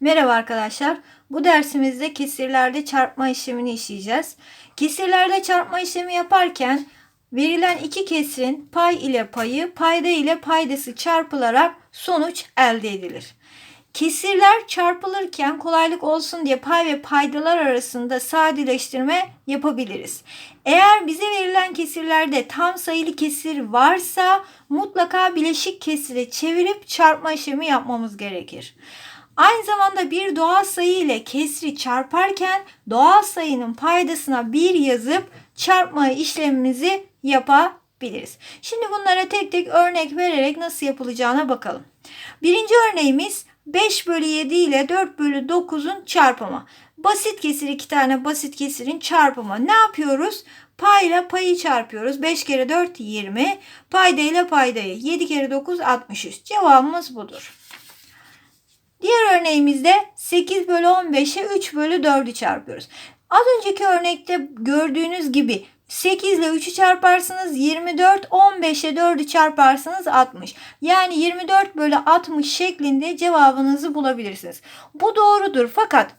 Merhaba arkadaşlar. Bu dersimizde kesirlerde çarpma işlemini işleyeceğiz. Kesirlerde çarpma işlemi yaparken verilen iki kesirin pay ile payı, payda ile paydası çarpılarak sonuç elde edilir. Kesirler çarpılırken kolaylık olsun diye pay ve paydalar arasında sadeleştirme yapabiliriz. Eğer bize verilen kesirlerde tam sayılı kesir varsa mutlaka bileşik kesire çevirip çarpma işlemi yapmamız gerekir. Aynı zamanda bir doğal sayı ile kesri çarparken doğal sayının paydasına bir yazıp çarpma işlemimizi yapabiliriz. Şimdi bunlara tek tek örnek vererek nasıl yapılacağına bakalım. Birinci örneğimiz 5 bölü 7 ile 4 bölü 9'un çarpımı. Basit kesir iki tane basit kesirin çarpımı. Ne yapıyoruz? Payla payı çarpıyoruz. 5 kere 4 20. Payda ile paydayı. 7 kere 9 63. Cevabımız budur. Diğer örneğimizde 8 bölü 15'e 3 bölü 4'ü çarpıyoruz. Az önceki örnekte gördüğünüz gibi 8 ile 3'ü çarparsınız 24, 15 ile 4'ü çarparsınız 60. Yani 24 bölü 60 şeklinde cevabınızı bulabilirsiniz. Bu doğrudur fakat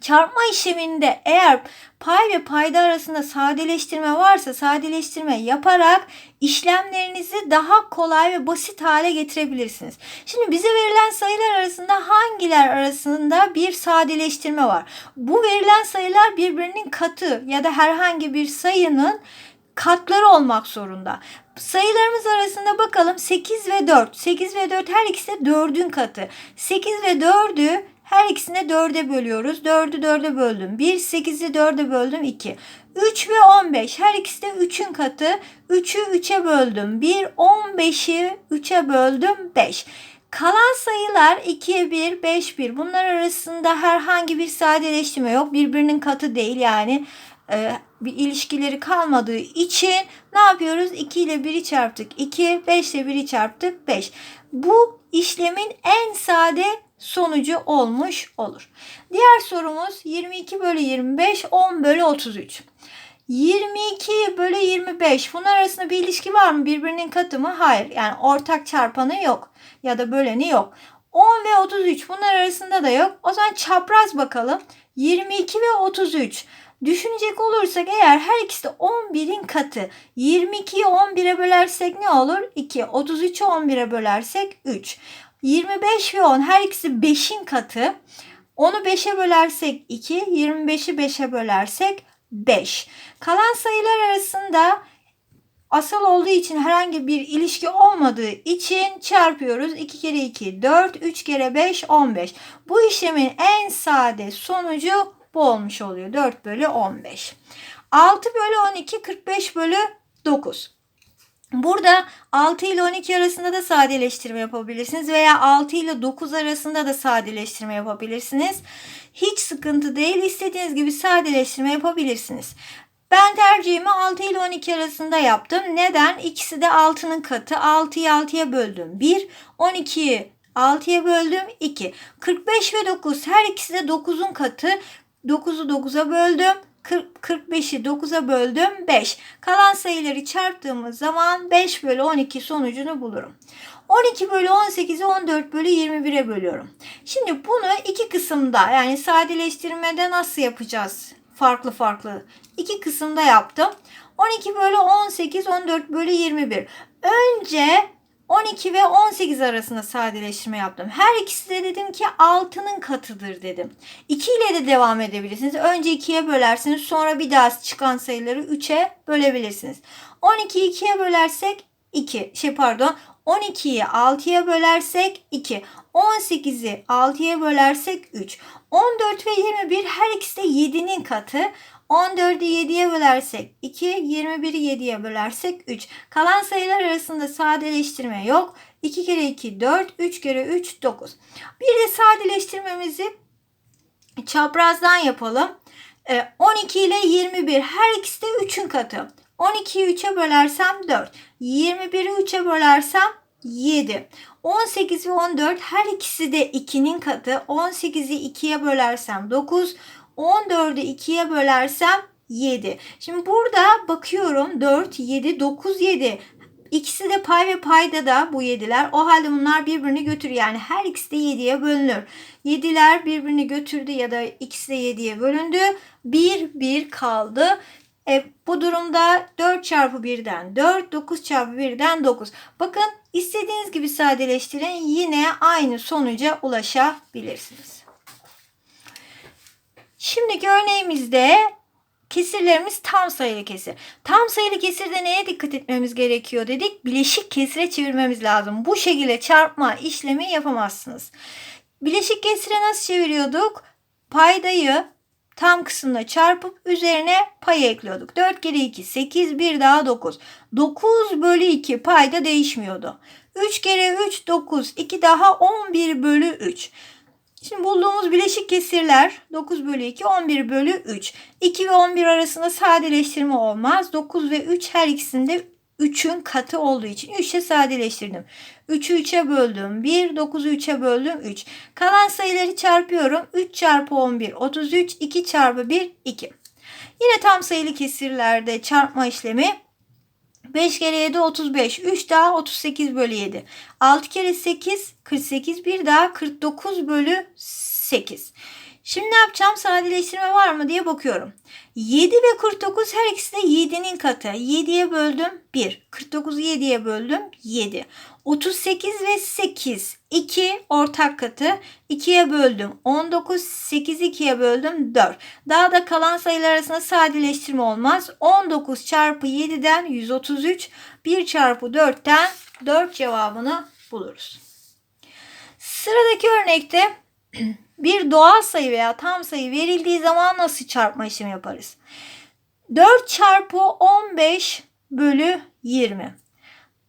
çarpma işleminde eğer pay ve payda arasında sadeleştirme varsa sadeleştirme yaparak işlemlerinizi daha kolay ve basit hale getirebilirsiniz. Şimdi bize verilen sayılar arasında hangiler arasında bir sadeleştirme var? Bu verilen sayılar birbirinin katı ya da herhangi bir sayının katları olmak zorunda. Sayılarımız arasında bakalım 8 ve 4. 8 ve 4 her ikisi de 4'ün katı. 8 ve 4'ü her ikisine 4'e bölüyoruz. 4'ü 4'e böldüm. 1, 8'i 4'e böldüm. 2. 3 ve 15 her ikisi de 3'ün katı. 3'ü 3'e böldüm. 1, 15'i 3'e böldüm. 5. Kalan sayılar 2'ye 1, 5, 1. Bunlar arasında herhangi bir sadeleştirme yok. Birbirinin katı değil yani e, bir ilişkileri kalmadığı için ne yapıyoruz? 2 ile 1'i çarptık. 2, 5 ile 1'i çarptık. 5. Bu işlemin en sade sonucu olmuş olur. Diğer sorumuz 22 bölü 25, 10 bölü 33. 22 bölü 25 bunlar arasında bir ilişki var mı? Birbirinin katı mı? Hayır. Yani ortak çarpanı yok ya da böleni yok. 10 ve 33 bunlar arasında da yok. O zaman çapraz bakalım. 22 ve 33. Düşünecek olursak eğer her ikisi de 11'in katı. 22'yi 11'e bölersek ne olur? 2. 33'ü 11'e bölersek 3. 25 ve 10 her ikisi 5'in katı. Onu 5'e bölersek 2, 25'i 5'e bölersek 5. Kalan sayılar arasında asal olduğu için herhangi bir ilişki olmadığı için çarpıyoruz. 2 kere 2 4, 3 kere 5 15. Bu işlemin en sade sonucu bu olmuş oluyor. 4 bölü 15. 6 bölü 12 45 bölü 9. Burada 6 ile 12 arasında da sadeleştirme yapabilirsiniz veya 6 ile 9 arasında da sadeleştirme yapabilirsiniz. Hiç sıkıntı değil. İstediğiniz gibi sadeleştirme yapabilirsiniz. Ben tercihimi 6 ile 12 arasında yaptım. Neden? İkisi de 6'nın katı. 6'yı 6'ya böldüm. 1. 12'yi 6'ya böldüm. 2. 45 ve 9 her ikisi de 9'un katı. 9'u 9'a böldüm. 45'i 9'a böldüm 5. Kalan sayıları çarptığımız zaman 5 bölü 12 sonucunu bulurum. 12 bölü 18'i 14 bölü 21'e bölüyorum. Şimdi bunu iki kısımda yani sadeleştirmede nasıl yapacağız? Farklı farklı iki kısımda yaptım. 12 bölü 18 14 bölü 21. Önce 12 ve 18 arasında sadeleştirme yaptım. Her ikisi de dedim ki 6'nın katıdır dedim. 2 ile de devam edebilirsiniz. Önce 2'ye bölersiniz. Sonra bir daha çıkan sayıları 3'e bölebilirsiniz. 12'yi 2'ye bölersek 2. Şey pardon. 12'yi 6'ya bölersek 2. 18'i 6'ya bölersek 3. 14 ve 21 her ikisi de 7'nin katı. 14'ü 7'ye bölersek 2, 21'i 7'ye bölersek 3. Kalan sayılar arasında sadeleştirme yok. 2 kere 2 4, 3 kere 3 9. Bir de sadeleştirmemizi çaprazdan yapalım. 12 ile 21 her ikisi de 3'ün katı. 12'yi 3'e bölersem 4. 21'i 3'e bölersem 7. 18 ve 14 her ikisi de 2'nin katı. 18'i 2'ye bölersem 9. 14'ü 2'ye bölersem 7. Şimdi burada bakıyorum 4, 7, 9, 7. İkisi de pay ve payda da bu 7'ler. O halde bunlar birbirini götürüyor. Yani her ikisi de 7'ye bölünür. 7'ler birbirini götürdü ya da ikisi de 7'ye bölündü. 1 1 kaldı. E, bu durumda 4 çarpı 1'den 4, 9 çarpı 1'den 9. Bakın istediğiniz gibi sadeleştirin yine aynı sonuca ulaşabilirsiniz. Şimdiki örneğimizde kesirlerimiz tam sayılı kesir. Tam sayılı kesirde neye dikkat etmemiz gerekiyor dedik? Bileşik kesire çevirmemiz lazım. Bu şekilde çarpma işlemi yapamazsınız. Bileşik kesire nasıl çeviriyorduk? Paydayı tam kısımla çarpıp üzerine pay ekliyorduk. 4 kere 2 8 bir daha 9. 9 bölü 2 payda değişmiyordu. 3 kere 3 9 2 daha 11 bölü 3. Şimdi bulduğumuz bileşik kesirler 9 bölü 2 11 bölü 3. 2 ve 11 arasında sadeleştirme olmaz. 9 ve 3 her ikisinde 3'ün katı olduğu için 3'e sadeleştirdim. 3'ü 3'e böldüm. 1, 9'u 3'e böldüm. 3. Kalan sayıları çarpıyorum. 3 çarpı 11, 33. 2 çarpı 1, 2. Yine tam sayılı kesirlerde çarpma işlemi 5 kere 7 35. 3 daha 38 bölü 7. 6 kere 8 48. Bir daha 49 bölü 8. Şimdi ne yapacağım? Sadeleştirme var mı diye bakıyorum. 7 ve 49 her ikisi de 7'nin katı. 7'ye böldüm 1. 49'u 7'ye böldüm 7. 38 ve 8 2 ortak katı. 2'ye böldüm 19. 8 2'ye böldüm 4. Daha da kalan sayılar arasında sadeleştirme olmaz. 19 çarpı 7'den 133. 1 çarpı 4'ten 4 cevabını buluruz. Sıradaki örnekte bir doğal sayı veya tam sayı verildiği zaman nasıl çarpma işlemi yaparız? 4 çarpı 15 bölü 20.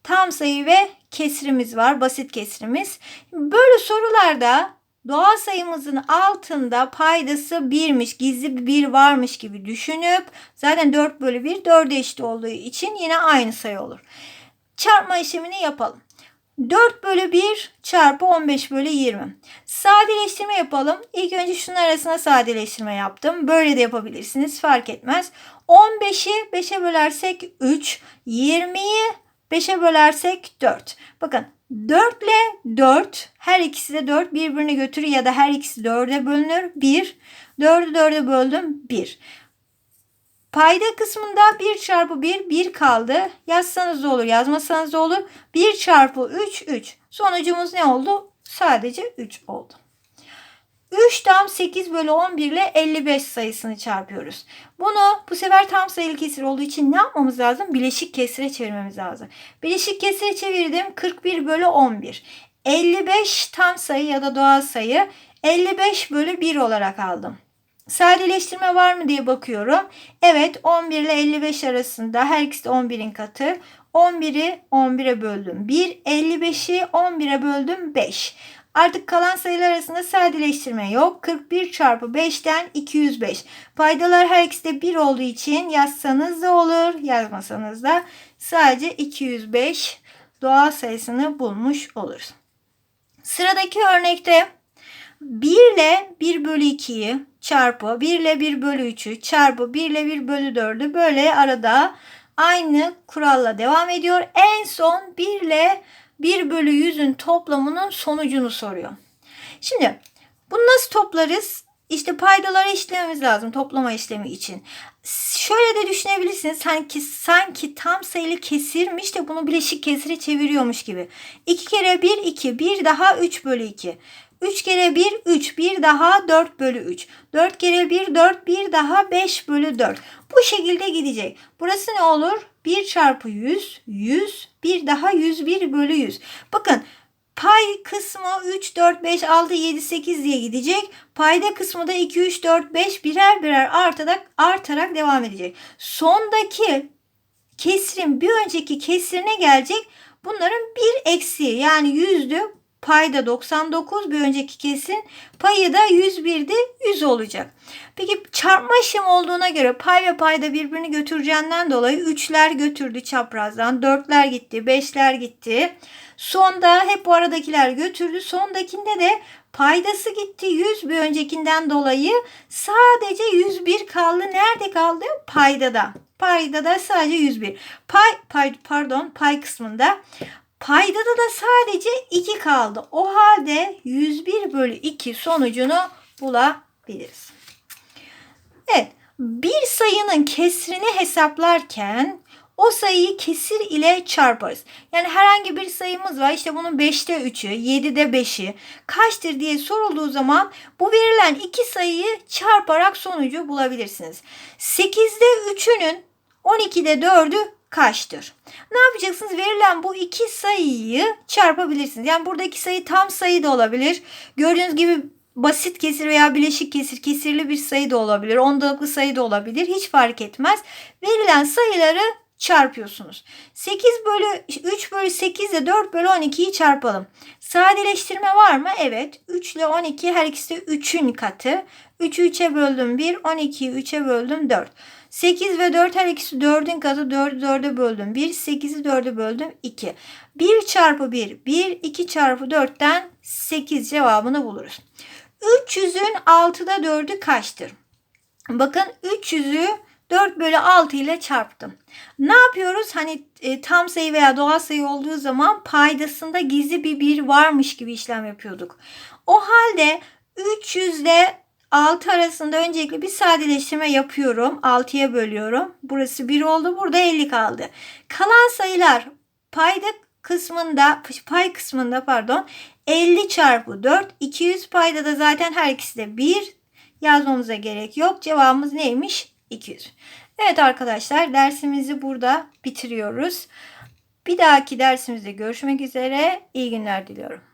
Tam sayı ve kesrimiz var. Basit kesrimiz. Böyle sorularda doğal sayımızın altında paydası 1'miş, gizli bir 1 varmış gibi düşünüp zaten 4 bölü 1 4'e eşit olduğu için yine aynı sayı olur. Çarpma işlemini yapalım. 4 bölü 1 çarpı 15 bölü 20. Sadeleştirme yapalım. İlk önce şunun arasına sadeleştirme yaptım. Böyle de yapabilirsiniz. Fark etmez. 15'i 5'e bölersek 3. 20'yi 5'e bölersek 4. Bakın 4 ile 4 her ikisi de 4 birbirini götürür ya da her ikisi 4'e bölünür. 1. 4'ü 4'e böldüm 1. Payda kısmında 1 çarpı 1 1 kaldı. Yazsanız da olur yazmasanız da olur. 1 çarpı 3 3. Sonucumuz ne oldu? Sadece 3 oldu. 3 tam 8 bölü 11 ile 55 sayısını çarpıyoruz. Bunu bu sefer tam sayılı kesir olduğu için ne yapmamız lazım? Bileşik kesire çevirmemiz lazım. Bileşik kesire çevirdim 41 bölü 11. 55 tam sayı ya da doğal sayı 55 bölü 1 olarak aldım. Sadeleştirme var mı diye bakıyorum. Evet 11 ile 55 arasında her ikisi de 11'in katı. 11'i 11'e böldüm 1. 55'i 11'e böldüm 5. Artık kalan sayılar arasında sadeleştirme yok. 41 çarpı 5'ten 205. Paydalar her ikisi de 1 olduğu için yazsanız da olur, yazmasanız da sadece 205 doğal sayısını bulmuş oluruz. Sıradaki örnekte 1 ile 1 bölü 2'yi çarpı 1 ile 1 bölü 3'ü çarpı 1 ile 1 bölü 4'ü böyle arada aynı kuralla devam ediyor. En son 1 ile 1 bölü 100'ün toplamının sonucunu soruyor. Şimdi bunu nasıl toplarız? İşte paydaları işlememiz lazım toplama işlemi için. Şöyle de düşünebilirsiniz sanki sanki tam sayılı kesirmiş de bunu bileşik kesire çeviriyormuş gibi. 2 kere 1 2 1 daha 3 bölü 2. 3 kere 1 3 1 daha 4 bölü 3. 4 kere 1 4 1 daha 5 bölü 4. Bu şekilde gidecek. Burası ne olur? 1 çarpı 100 100 1 daha 101 bölü 100. Bakın Pay kısmı 3, 4, 5, 6, 7, 8 diye gidecek. Payda kısmı da 2, 3, 4, 5 birer birer artarak, artarak devam edecek. Sondaki kesrin bir önceki kesrine gelecek. Bunların bir eksiği yani yüzdü Payda 99 bir önceki kesin. Payı da 101'di 100 olacak. Peki çarpma işlemi olduğuna göre pay ve payda birbirini götüreceğinden dolayı 3'ler götürdü çaprazdan. 4'ler gitti. 5'ler gitti. Sonda hep bu aradakiler götürdü. Sondakinde de paydası gitti 100 bir öncekinden dolayı sadece 101 kaldı. Nerede kaldı? Paydada. Paydada sadece 101. Pay, pay pardon pay kısmında paydada da sadece 2 kaldı. O halde 101 bölü 2 sonucunu bulabiliriz. Evet bir sayının kesrini hesaplarken o sayıyı kesir ile çarparız. Yani herhangi bir sayımız var. İşte bunun 5'te 3'ü, 7'de 5'i kaçtır diye sorulduğu zaman bu verilen iki sayıyı çarparak sonucu bulabilirsiniz. 8'de 3'ünün 12'de 4'ü kaçtır? Ne yapacaksınız? Verilen bu iki sayıyı çarpabilirsiniz. Yani buradaki sayı tam sayı da olabilir. Gördüğünüz gibi basit kesir veya bileşik kesir kesirli bir sayı da olabilir. Ondalıklı sayı da olabilir. Hiç fark etmez. Verilen sayıları çarpıyorsunuz. 8 bölü 3 bölü 8 ile 4 bölü 12'yi çarpalım. Sadeleştirme var mı? Evet. 3 ile 12 her ikisi de 3'ün katı. 3'ü 3'e böldüm 1, 12'yi 3'e böldüm 4. 8 ve 4 her ikisi 4'ün katı 4'ü 4'e böldüm 1, 8'i 4'e böldüm 2. 1 çarpı 1, 1, 2 çarpı 4'ten 8 cevabını buluruz. 300'ün 6'da 4'ü kaçtır? Bakın 300'ü 4 bölü 6 ile çarptım. Ne yapıyoruz? Hani e, tam sayı veya doğal sayı olduğu zaman paydasında gizli bir bir varmış gibi işlem yapıyorduk. O halde 300 ile 6 arasında öncelikle bir sadeleştirme yapıyorum. 6'ya bölüyorum. Burası 1 oldu. Burada 50 kaldı. Kalan sayılar payda kısmında pay kısmında pardon 50 çarpı 4 200 payda da zaten her ikisi de 1 yazmamıza gerek yok. Cevabımız neymiş? 200. Evet arkadaşlar dersimizi burada bitiriyoruz. Bir dahaki dersimizde görüşmek üzere. İyi günler diliyorum.